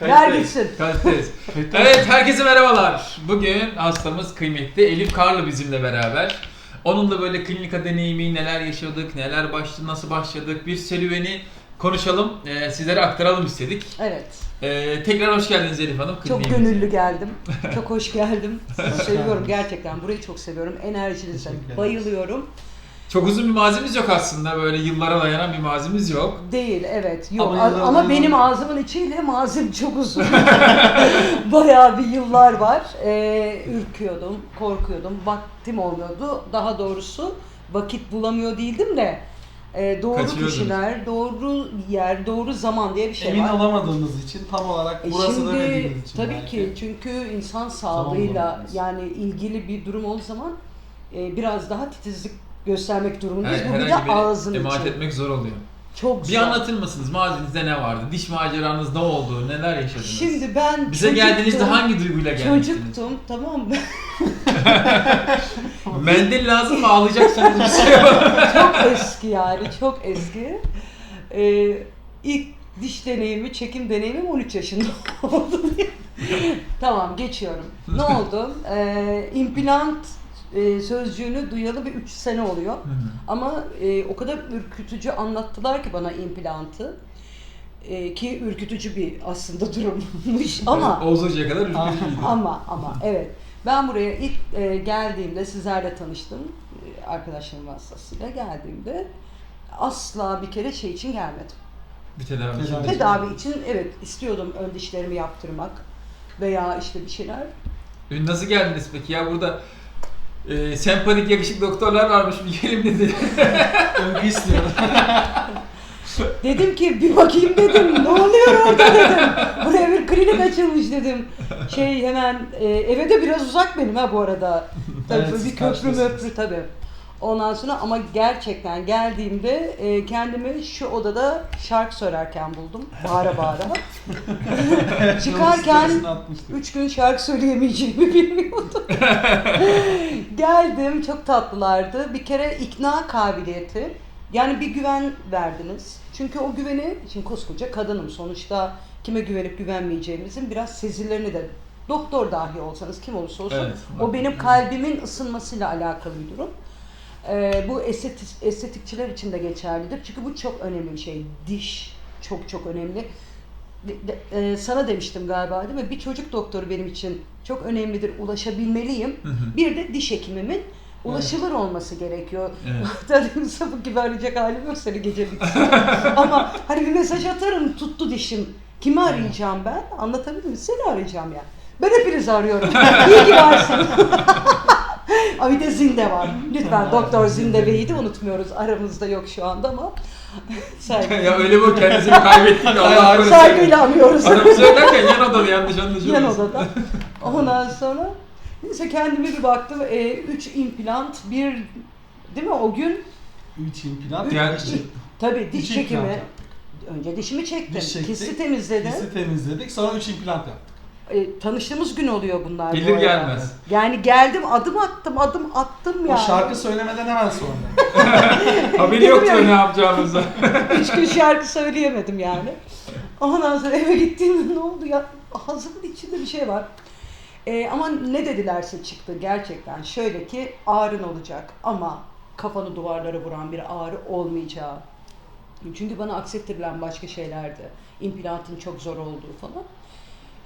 Ver gitsin. Kayıttayız. evet herkese merhabalar. Bugün hastamız kıymetli Elif Karlı bizimle beraber. Onunla böyle klinika deneyimi, neler yaşadık, neler başladı, nasıl başladık bir serüveni konuşalım, e, sizlere aktaralım istedik. Evet. E, tekrar hoş geldiniz Elif Hanım. Çok kliniğimize. gönüllü geldim. Çok hoş geldim. seviyorum gerçekten. Burayı çok seviyorum. Enerjinize bayılıyorum. Çok uzun bir mazimiz yok aslında böyle yıllara dayanan bir mazimiz yok. Değil evet. Yok Ama ama, yıllar ama benim ağzımın içiyle mazim çok uzun. Bayağı bir yıllar var. Ee, ürküyordum, korkuyordum. Vaktim olmuyordu. Daha doğrusu vakit bulamıyor değildim de e, doğru kişiler, doğru yer, doğru zaman diye bir şey Emin var. olamadığımız için tam olarak E burası Şimdi demediğimiz için tabii belki. ki çünkü insan sağlığıyla bulamıyoruz. yani ilgili bir durum olduğu zaman e, biraz daha titizlik göstermek durumundayız. Bu bir de herhangi ağzın bir emanet için. etmek zor oluyor. Çok Bir zor. anlatır mısınız mazinizde ne vardı? Diş maceranız ne oldu? Neler yaşadınız? Şimdi ben Bize geldiğinizde çocuktum. hangi duyguyla gelmiştiniz? Çocuktum tamam mı? Mendil lazım mı? Ağlayacaksanız bir şey çok eski yani çok eski. Ee, ilk diş deneyimi, çekim deneyimim 13 yaşında oldu. tamam geçiyorum. Ne oldu? Ee, implant e, sözcüğünü duyalı bir 3 sene oluyor. Ama e, o kadar ürkütücü anlattılar ki bana implantı. E, ki ürkütücü bir aslında durummuş ama Oğuz Hoca'ya kadar ürkütücüydü. ama ama evet. Ben buraya ilk e, geldiğimde sizlerle tanıştım. E, arkadaşlarım vasıtasıyla geldiğimde asla bir kere şey için gelmedim. Bir tedavi için. Tedavi. Tedavi için evet istiyordum ön dişlerimi yaptırmak veya işte bir şeyler. E, Nasıl geldiniz peki ya burada e, sempatik yakışıklı doktorlar varmış bir gelin dedi. Övgü istiyorum. Dedim ki bir bakayım dedim. Ne oluyor orada dedim. Buraya bir klinik açılmış dedim. Şey hemen e, eve de biraz uzak benim ha bu arada. Tabii Evet, bir köprü karşıdasınız. möprü tabii. Ondan sonra ama gerçekten geldiğimde e, kendimi şu odada şarkı söylerken buldum. Bağıra bağıra. Çıkarken atmıştık. Üç gün şarkı söyleyemeyeceğimi bilmiyordum. Geldim, çok tatlılardı. Bir kere ikna kabiliyeti. Yani bir güven verdiniz. Çünkü o güveni, şimdi koskoca kadınım sonuçta kime güvenip güvenmeyeceğimizin biraz sezilerini de doktor dahi olsanız kim olursa olsun Evet, o benim kalbimin ısınmasıyla alakalı bir durum. Ee, bu estetik, estetikçiler için de geçerlidir. Çünkü bu çok önemli bir şey. Diş çok çok önemli. De- e, sana demiştim galiba değil mi? Bir çocuk doktoru benim için çok önemlidir. Ulaşabilmeliyim. Hı hı. Bir de diş hekimimin ulaşılır olması gerekiyor. Evet. Tabii sapık gibi arayacak halim yok seni gece. Ama hani bir mesaj atarım tuttu dişim. Kimi arayacağım ben? Anlatabilir miyim? Seni arayacağım yani. Ben hepinizi arıyorum. İyi ki varsın. Ama bir de Zinde var. Lütfen Doktor Zinde Bey'i de unutmuyoruz. Aramızda yok şu anda ama saygı. ya öyle bu kendisini kaybettik de Allah korusun. Saygıyla anıyoruz. Aramızda derken yan odada yanlış anlaşılmasın. Yan odada. Ondan sonra neyse kendime bir baktım. E, üç implant, bir değil mi o gün? Üç implant. Yani- diş- Tabii diş üç çekimi. implant. Önce dişimi çektim. Diş çektik, Kisi temizledim. Dişi temizledik. Sonra üç implant yaptık. E, tanıştığımız gün oluyor bunlar. bu Gelir arada. gelmez. Yani geldim adım attım adım attım yani. O şarkı söylemeden hemen sonra. Haberi yoktu ne yapacağımızı. Üç gün şarkı söyleyemedim yani. Ondan sonra eve gittiğimde ne oldu ya? Ağzımın içinde bir şey var. Ee, ama ne dedilerse çıktı gerçekten. Şöyle ki ağrın olacak ama kafanı duvarlara vuran bir ağrı olmayacağı. Çünkü bana aksettirilen başka şeylerdi. İmplantın çok zor olduğu falan.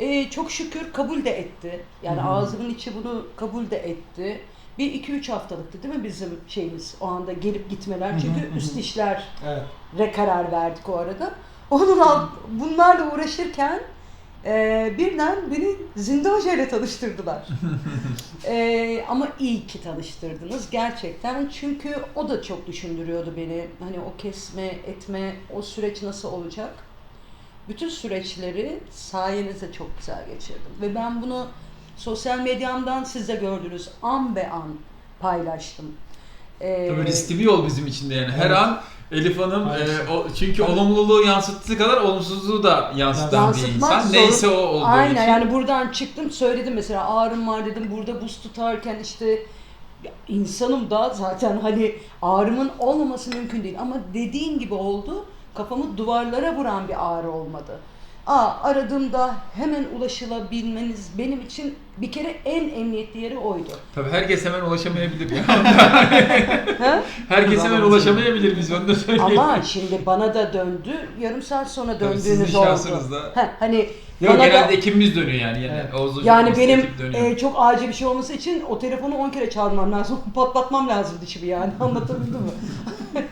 Ee, çok şükür kabul de etti. Yani Hı hı. ağzımın içi bunu kabul de etti. Bir iki üç haftalıktı değil mi bizim şeyimiz o anda gelip gitmeler. Çünkü üst dişler Evet. karar verdik o arada. Onun alt, bunlarla uğraşırken e, birden beni Zinde Hoca ile tanıştırdılar. E, ama iyi ki tanıştırdınız gerçekten. Çünkü o da çok düşündürüyordu beni. Hani o kesme, etme, o süreç nasıl olacak? Bütün süreçleri sayenizde çok güzel geçirdim. Ve ben bunu sosyal medyamdan siz de gördünüz. An be an paylaştım. E, Tabii riskli bir yol bizim için de yani. Her Evet. an Elif Hanım e, o, çünkü olumluluğu yansıttığı kadar olumsuzluğu da yansıtan bir Yansıtmak insan. zorun- Neyse o olduğu Aynen için. yani buradan çıktım söyledim mesela ağrım var dedim burada buz tutarken işte ya insanım da zaten hani ağrımın olmaması mümkün değil ama dediğin gibi oldu kafamı duvarlara vuran bir ağrı olmadı. Aa, aradığımda hemen ulaşılabilmeniz benim için bir kere en emniyetli yeri oydu. Tabii herkes hemen ulaşamayabilir ya. Herkes hemen ulaşamayabilir biz onu da söyleyelim. Ama şimdi bana da döndü. Yarım saat sonra Tabii döndüğünüz sizin oldu. şansınızla. Ha, hani Yok bana genelde da, ekibimiz dönüyor yani. Yani, Evet. Oğuz Hoca yani benim ekip dönüyor. e, çok acil bir şey olması için o telefonu 10 kere çalmam lazım. Patlatmam lazım dişimi yani. Anlatabildim mi?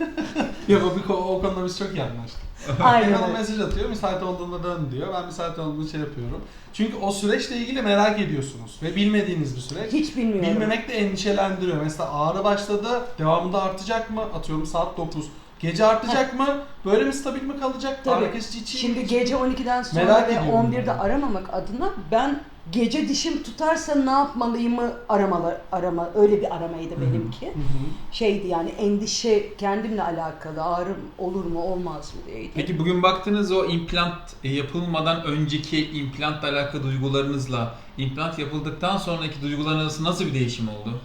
Yok o, bir ko- o konuda biz çok iyi anlaştık. Aynen öyle. mesaj atıyor, müsait olduğunda dön diyor. Ben müsait olduğunda şey yapıyorum. Çünkü o süreçle ilgili merak ediyorsunuz ve bilmediğiniz bir süreç. Hiç bilmiyorum. Bilmemek de endişelendiriyor. Mesela ağrı başladı, devamında artacak mı? Atıyorum saat 9. Gece artacak mı? Böyle mi stabil mi kalacak? Tabii. Ağrı kesici için Şimdi gece 12'den sonra Merak ve ediyorum 11'de yani. aramamak adına ben gece dişim tutarsa ne yapmalıyımı aramalı arama öyle bir aramaydı benimki. Hı hı. Şeydi yani endişe kendimle alakalı ağrım olur mu olmaz mı diyeydi. Peki bugün baktığınız o implant e, yapılmadan önceki implantla alakalı duygularınızla implant yapıldıktan sonraki duygularınız nasıl bir değişim oldu?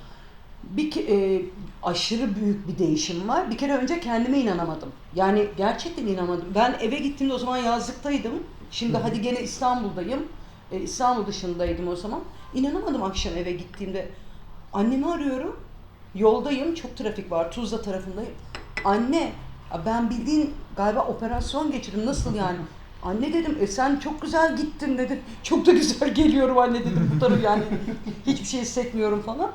Bir e, aşırı büyük bir değişim var. Bir kere önce kendime inanamadım. Yani gerçekten inanamadım. Ben eve gittiğimde o zaman yazlıktaydım. Şimdi hadi gene İstanbul'dayım. E, İstanbul dışındaydım o zaman. İnanamadım akşam eve gittiğimde. Annemi arıyorum. Yoldayım. Çok trafik var. Tuzla tarafındayım. Anne ben bildiğin galiba operasyon geçirdim. Nasıl yani? Anne dedim e sen çok güzel gittin dedi. Çok da güzel geliyorum anne dedim bu taraf yani. Hiçbir şey hissetmiyorum falan.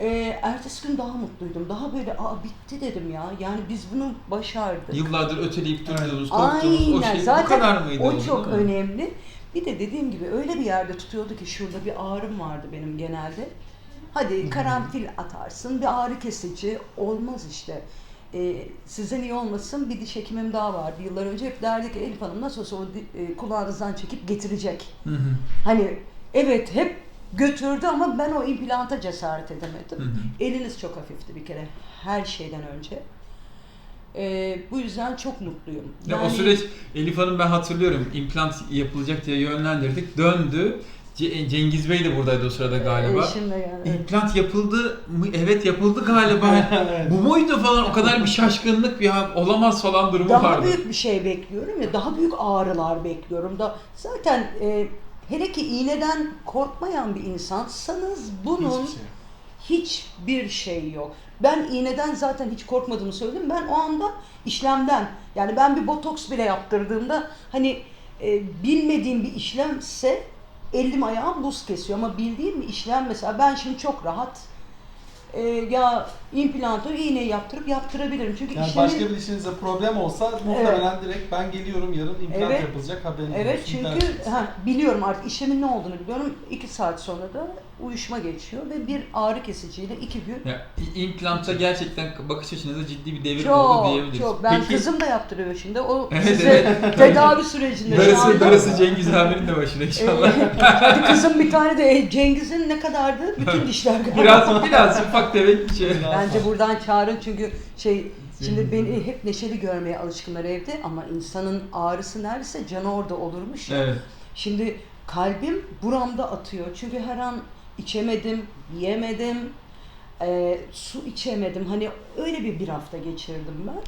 Ee, ertesi gün daha mutluydum. Daha böyle aa bitti dedim ya. Yani biz bunu başardık. Yıllardır öteleyip durduğunuz, korktuğunuz o Aynen. şey Zaten bu kadar mıydı? o çok önemli. Bir de dediğim gibi öyle bir yerde tutuyordu ki şurada bir ağrım vardı benim genelde. Hadi karanfil atarsın, bir ağrı kesici olmaz işte. Ee, sizden iyi olmasın bir diş hekimim daha vardı yıllar önce hep derdi ki Elif Hanım nasıl olsa o e, kulağınızdan çekip getirecek. Hı hı. Hani evet hep götürdü ama ben o implanta cesaret edemedim. Hı hı. Eliniz çok hafifti bir kere her şeyden önce. Ee, bu yüzden çok mutluyum. Ya o Yani- süreç Elif Hanım ben hatırlıyorum implant yapılacak diye yönlendirdik. Döndü. Ce- Cengiz Bey de buradaydı o sırada galiba. Eşimle yani. evet. İmplant yapıldı mı? Evet yapıldı galiba. Evet. Bu muydu falan o kadar bir şaşkınlık ya olamaz falan durumu Daha vardı. büyük bir şey bekliyorum ya, daha büyük ağrılar bekliyorum da zaten e, hele ki iğneden korkmayan bir insansanız bunun Hiçbir şey. hiçbir şey yok. Ben iğneden zaten hiç korkmadığımı söyledim. Ben o anda işlemden yani ben bir botoks bile yaptırdığımda hani e, bilmediğim bir işlemse elim ayağım buz kesiyor ama bildiğim bir işlem mesela ben şimdi çok rahat e, ya implantı iğne yaptırıp yaptırabilirim. Çünkü Yani işlemin- başka bir dişinizde problem olsa muhtemelen direkt ben geliyorum yarın implant Evet. yapılacak haberiniz Evet olsun çünkü ha, biliyorum artık işlemin ne olduğunu biliyorum. İki saat sonra da uyuşma geçiyor ve bir ağrı kesiciyle iki gün Ya, implantta gerçekten bakış açınızda ciddi bir devrim oldu çok diyebiliriz. çok. Ben Peki, kızım da yaptırıyor şimdi. O Evet, size evet. tedavi sürecinde Darısı, darısı Cengiz abinin de başına inşallah. Hadi kızım bir tane de e, Cengiz'in ne kadardı? Bütün dişler galiba. biraz biraz ufak tefek bir şey. Bence buradan çağırın çünkü şey şimdi beni hep neşeli görmeye alışkınlar evde ama insanın ağrısı neredeyse canı orada olurmuş. ya. Evet. Şimdi kalbim buramda atıyor. Çünkü her an içemedim, yiyemedim, e, su içemedim. Hani öyle bir bir hafta geçirdim ben.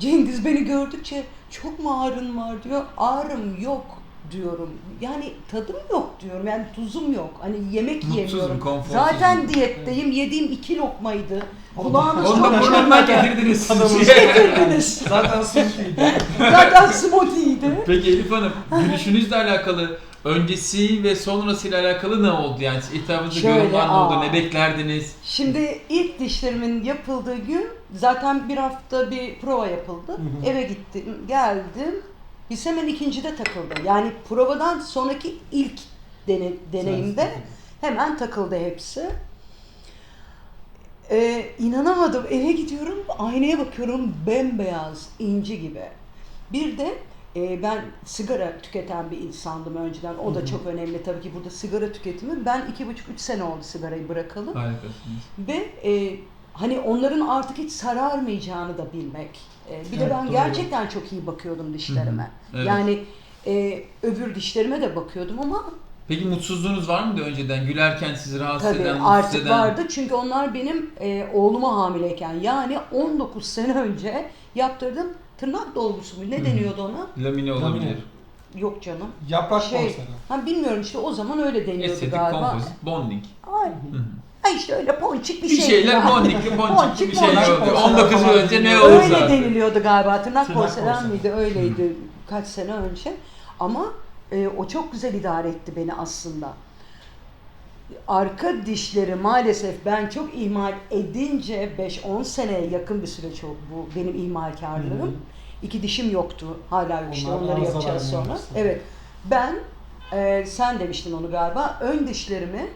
Cengiz beni gördükçe çok mu ağrın var diyor. Ağrım yok diyorum. Yani tadım yok diyorum. Yani tuzum yok. Hani yemek Mutsuzum, yemiyorum. konforsuzum. Zaten diyetteyim. Yediğim iki lokmaydı. Kulağınız Onu da çok burnundan getirdiniz. getirdiniz. Zaten smoothie'ydi. Zaten smoothie'ydi. Peki Elif Hanım, gülüşünüzle alakalı öncesi ve sonrasıyla alakalı ne oldu? Yani etrafınızda Şöyle, yorumlar ne oldu? aa. Ne beklerdiniz? Şimdi ilk dişlerimin yapıldığı gün zaten bir hafta bir prova yapıldı. hı. Eve gittim, geldim. Biz hemen ikincide takıldı. Yani provadan sonraki ilk dene- deneyimde hemen takıldı hepsi. Ee, inanamadım. Eve gidiyorum, aynaya bakıyorum bembeyaz, inci gibi. Bir de e, ben sigara tüketen bir insandım önceden. O da çok önemli tabii ki burada sigara tüketimi. Ben iki buçuk üç sene oldu sigarayı bırakalı. Harikasınız. Ve e, hani onların artık hiç sararmayacağını da bilmek. E, bir de Evet, ben doğru. gerçekten çok iyi bakıyordum dişlerime. Evet. Yani e, öbür dişlerime de bakıyordum ama Peki mutsuzluğunuz var mıydı önceden? Gülerken sizi rahatsız tabii eden, mutsuz artık eden? vardı. Çünkü onlar benim e, oğluma hamileyken yani 19 sene önce yaptırdığım tırnak dolgusu mu? Ne Hı. deniyordu ona? Lamine olabilir. Lamine. Yok canım. Yaprak Şey, konseri. ha bilmiyorum işte o zaman öyle deniyordu Estetik, galiba. kompozit, bonding. Ay, Hı hı. ay işte öyle ponçik bir, Bir şey. şeyler bondikli, ponçikli bir şeyler ponçik oluyor. olsun. 19 yıl önce ne olursa. Öyle deniliyordu galiba. Tırnak, Tırnak porselen miydi? Öyleydi kaç sene önce. Ama e, o çok güzel idare etti beni aslında. Arka dişleri maalesef ben çok ihmal edince 5-10 seneye yakın bir süreç oldu bu benim ihmalkarlığım. Hı hı. İki dişim yoktu. Hala yok işte Onlar onları yapacağız sonra. başladı. Evet. Ben e, sen demiştin onu galiba. Ön dişlerimi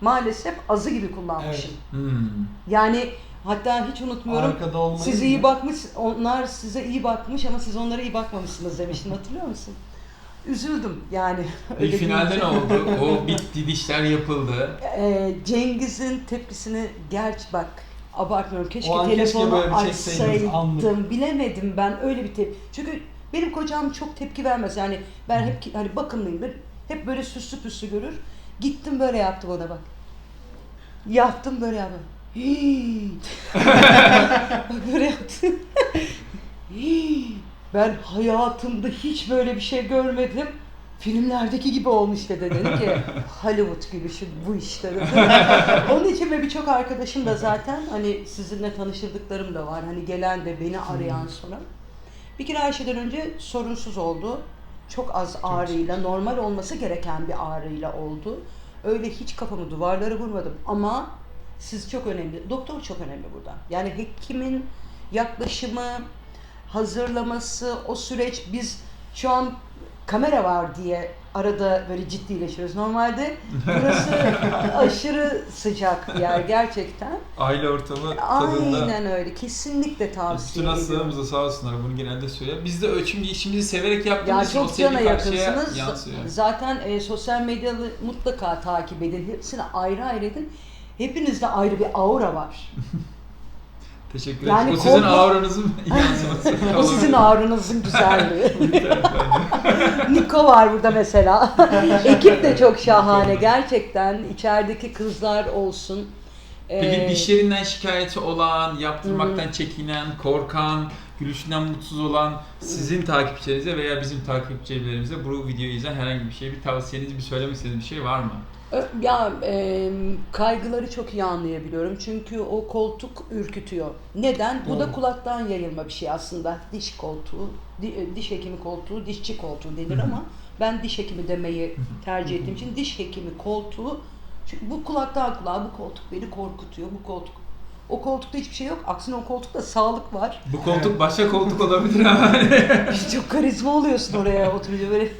maalesef azı gibi kullanmışım. Hmm. Yani hatta hiç unutmuyorum. Siz iyi bakmış, onlar size iyi bakmış ama siz onlara iyi bakmamışsınız demiştin hatırlıyor musun? Üzüldüm yani. Öyle finalde ne oldu? O bitti, dişler yapıldı. Ee, Cengiz'in tepkisini gerçi bak abartmıyorum. Keşke O an keşke telefonu böyle bir çekseydiniz, anlık. açsaydım. Bilemedim ben öyle bir tepki. Çünkü benim kocam çok tepki vermez. Yani ben hep ki- hani bakımlıyımdır. Hep böyle süslü püslü görür. Gittim böyle yaptım ona bak. Yaptım böyle yaptım. Hii. Bak böyle yaptım. Ben hayatımda hiç böyle bir şey görmedim. Filmlerdeki gibi olmuş dedi. Dedi ki Hollywood gibi şu bu işte dedi. Onun için ve birçok arkadaşım da zaten hani sizinle tanıştırdıklarım da var. Hani gelen de beni arayan sonra. Bir kere her şeyden önce sorunsuz oldu. Çok az ağrıyla, normal olması gereken bir ağrıyla oldu. Öyle hiç kafamı duvarlara vurmadım ama siz çok önemli, doktor çok önemli burada. Yani hekimin yaklaşımı, hazırlaması, o süreç biz şu an kamera var diye arada böyle ciddileşiyoruz. Normalde burası aşırı sıcak bir yer gerçekten. Aile ortamı tadında. Aynen öyle. Kesinlikle tavsiye ediyorum. hastalarımız da sağ olsunlar bunu genelde söylüyor. Biz de çünkü işimizi severek Ya yaptığımız için o çok sevgi cana karşıya yakınsınız. yansıyor. Zaten e, sosyal medyalı mutlaka takip edin. Hepsini ayrı ayrı edin. Hepinizde ayrı bir aura var. Teşekkür Yani ederim. O sizin korkma- auranızın yansıması. o sizin auranızın güzelliği. Niko var burada mesela. Ekip de çok şahane gerçekten. İçerideki kızlar olsun. Peki Ee, dişlerinden şikayeti olan, yaptırmaktan çekinen, korkan, gülüşünden mutsuz olan sizin takipçilerinize veya bizim takipçilerimize bu videoyu izleyen herhangi bir şey, bir tavsiyeniz, bir söylemek istediğiniz bir şey var mı? Ya e, kaygıları çok iyi anlayabiliyorum çünkü o koltuk ürkütüyor. Neden? Bu da kulaktan yayılma bir şey aslında. Diş koltuğu, di- e, diş hekimi koltuğu, dişçi koltuğu denir ama ben diş hekimi demeyi tercih ettiğim için diş hekimi koltuğu çünkü bu kulaktan kulağa bu koltuk beni korkutuyor. Bu koltuk o koltukta hiçbir şey yok. Aksine o koltukta sağlık var. Bu koltuk başka koltuk olabilir ama Çok karizma oluyorsun oraya oturunca böyle.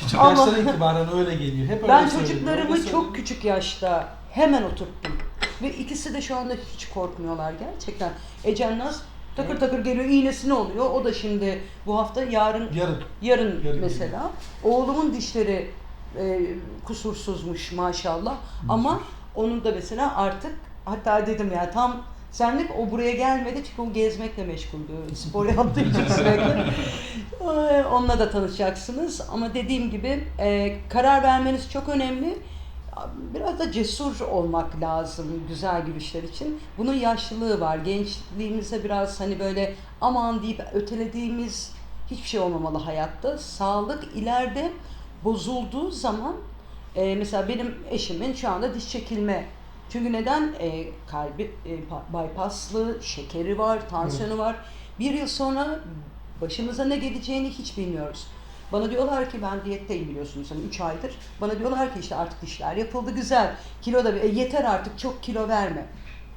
Küçük Ama- yaştan itibaren öyle geliyor. Hep öyle Ben söyleniyor, çocuklarımı öyle çok söyleniyor. küçük yaşta hemen oturttum. Ve ikisi de şu anda hiç korkmuyorlar gerçekten. Ecen Naz takır takır geliyor iğnesini oluyor. O da şimdi bu hafta yarın Yarın. yarın Yarın mesela. Oğlumun dişleri e, kusursuzmuş maşallah. Ama onun da mesela artık hatta dedim ya tam senlik o buraya gelmedi çünkü o gezmekle meşguldü. Spor yaptığı için sürekli. Onunla da tanışacaksınız ama dediğim gibi e, karar vermeniz çok önemli. Biraz da cesur olmak lazım güzel gülüşler için. Bunun yaşlılığı var. Gençliğimize biraz hani böyle aman deyip ötelediğimiz hiçbir şey olmamalı hayatta. Sağlık ileride bozulduğu zaman e, mesela benim eşimin şu anda diş çekilme. Çünkü neden? E, kalbi e, pa- bypasslı, şekeri var, tansiyonu var. Bir yıl sonra başımıza ne geleceğini hiç bilmiyoruz. Bana diyorlar ki ben diyetteyim biliyorsunuz hani 3 aydır. Bana diyorlar ki işte artık dişler yapıldı güzel. Kilo da e, yeter artık çok kilo verme.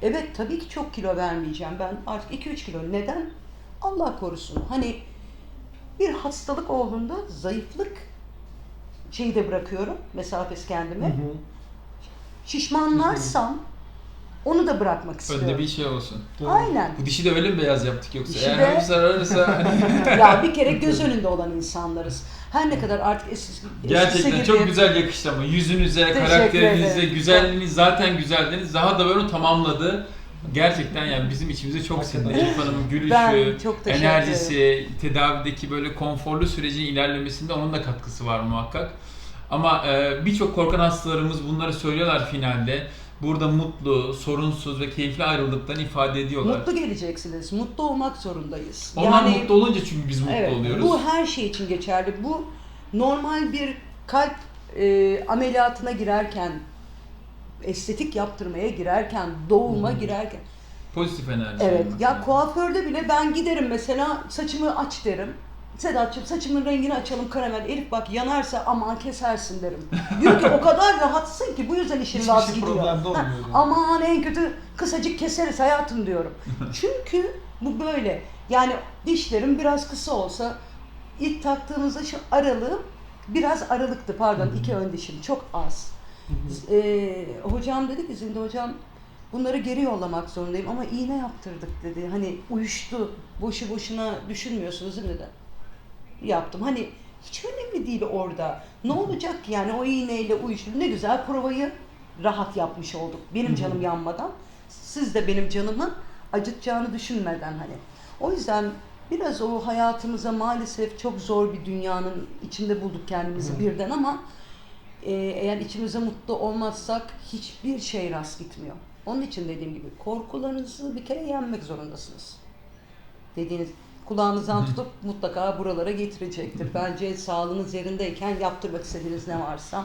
Evet tabii ki çok kilo vermeyeceğim. Ben artık 2-3 kilo. Neden? Allah korusun. Hani bir hastalık olduğunda zayıflık şeyi de bırakıyorum. Mesafesi kendime. Hı hı. Şişmanlarsam onu da bırakmak istiyorum. Önde bir şey olsun. Doğru. Aynen. Bu dişi de öyle mi beyaz yaptık yoksa? Dişi Eğer de- hafif zararırsa hani ya bir kere göz önünde olan insanlarız. Her ne kadar artık eskisi, eskisi gerçekten gibi çok güzel yakıştı ama yüzünüze, Teşekkür karakterinize, ederim. güzelliğiniz zaten güzeldiniz. Daha da böyle tamamladı. Gerçekten yani bizim içimize çok sindi. Elif Hanım'ın gülüşü, Ben çok teşekkür enerjisi, tedavideki böyle konforlu sürecin ilerlemesinde onun da katkısı var muhakkak. Ama e, birçok korkan hastalarımız bunları söylüyorlar finalde. Burada mutlu, sorunsuz ve keyifli ayrıldıklarını ifade ediyorlar. Mutlu geleceksiniz. Mutlu olmak zorundayız. Onlar mutlu olunca çünkü biz mutlu evet, oluyoruz. Bu her şey için geçerli. Bu normal bir kalp e, ameliyatına girerken, estetik yaptırmaya girerken, doğuma girerken. Pozitif enerji. Evet. Ya kuaförde bile ben giderim mesela saçımı aç derim. Sedat'cığım saçımın rengini açalım karamel. Elif bak yanarsa aman kesersin derim. Ki o kadar rahatsın ki bu yüzden işin Hiçbir şey gidiyor. problemde Ha, aman en kötü kısacık keseriz hayatım diyorum. Çünkü bu böyle. Yani dişlerim biraz kısa olsa ilk taktığımızda şu aralığım biraz aralıktı pardon iki ön dişim çok az. Ee, hocam dedi ki Zinde hocam bunları geri yollamak zorundayım ama iğne yaptırdık dedi. Hani uyuştu. Boşu boşuna düşünmüyorsunuz değil mi dedi. Yaptım. Hani hiç önemli değil orada. Ne olacak ki yani o iğneyle uyuştu. Ne güzel provayı rahat yapmış olduk. Benim canım yanmadan. Siz de benim canımı acıtacağını düşünmeden hani. O yüzden biraz o hayatımıza maalesef çok zor bir dünyanın içinde bulduk kendimizi birden ama e, eğer içimize mutlu olmazsak hiçbir şey rast gitmiyor. Onun için dediğim gibi korkularınızı bir kere yenmek zorundasınız. Dediğiniz kulağınızdan tutup mutlaka buralara getirecektir. Bence sağlığınız yerindeyken yaptırmak istediğiniz ne varsa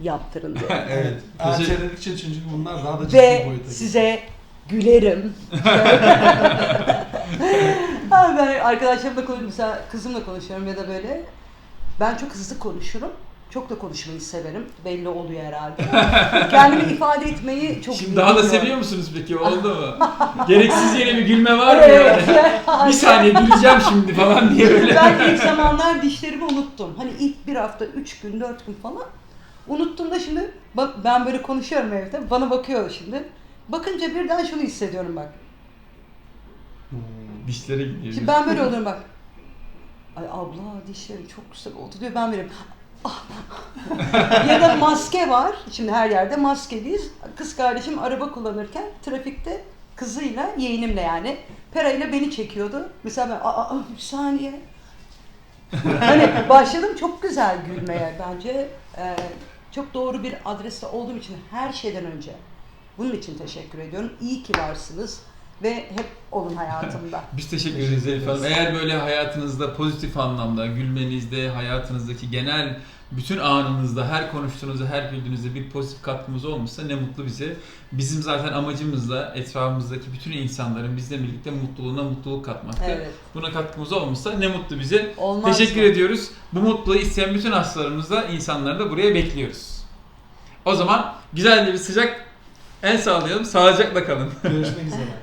yaptırın diye. evet. Erteledikçe çünkü bunlar daha da ciddi Ve boyuta gidiyor. size gülerim. Ha, ben arkadaşlarımla konuşuyorum, mesela kızımla konuşuyorum ya da böyle. Ben çok hızlı konuşurum. Çok da konuşmayı severim. Belli oluyor herhalde. Kendimi ifade etmeyi çok Şimdi daha da seviyor musunuz peki? Oldu mu? Gereksiz yere bir gülme var mı? Evet. yani? bir saniye güleceğim şimdi falan diye böyle. Ben ilk zamanlar dişlerimi unuttum. Hani ilk bir hafta, üç gün, dört gün falan. Unuttum da şimdi ben böyle konuşuyorum evde. Bana bakıyor şimdi. Bakınca birden şunu hissediyorum bak. Dişlere gidiyor. Şimdi ben böyle oluyorum bak. Ay abla dişlerim çok güzel oldu diyor. Ben böyle "Ah." ya da maske var. Şimdi her yerde maskeliyiz. Kız kardeşim araba kullanırken trafikte kızıyla, yeğenimle yani Pera ile beni çekiyordu. Mesela ben aa bir saniye. hani başladım çok güzel gülmeye bence. Ee, çok doğru bir adreste olduğum için her şeyden önce bunun için teşekkür ediyorum. İyi ki varsınız ve hep olun hayatımda. Biz teşekkür ederiz Elif Hanım. Eğer böyle hayatınızda pozitif anlamda, gülmenizde, hayatınızdaki genel bütün anınızda, her konuştuğunuzda, her güldüğünüzde bir pozitif katkımız olmuşsa ne mutlu bize. Bizim zaten amacımız da etrafımızdaki bütün insanların bizle birlikte mutluluğuna mutluluk katmaktır. Evet. Buna katkımız olmuşsa ne mutlu bize. Olmaz Teşekkür mı? ediyoruz. Bu mutluluğu isteyen bütün hastalarımızla insanları da buraya bekliyoruz. O zaman güzel bir sıcak el sağlayalım. Sağlıcakla kalın. Görüşmek üzere.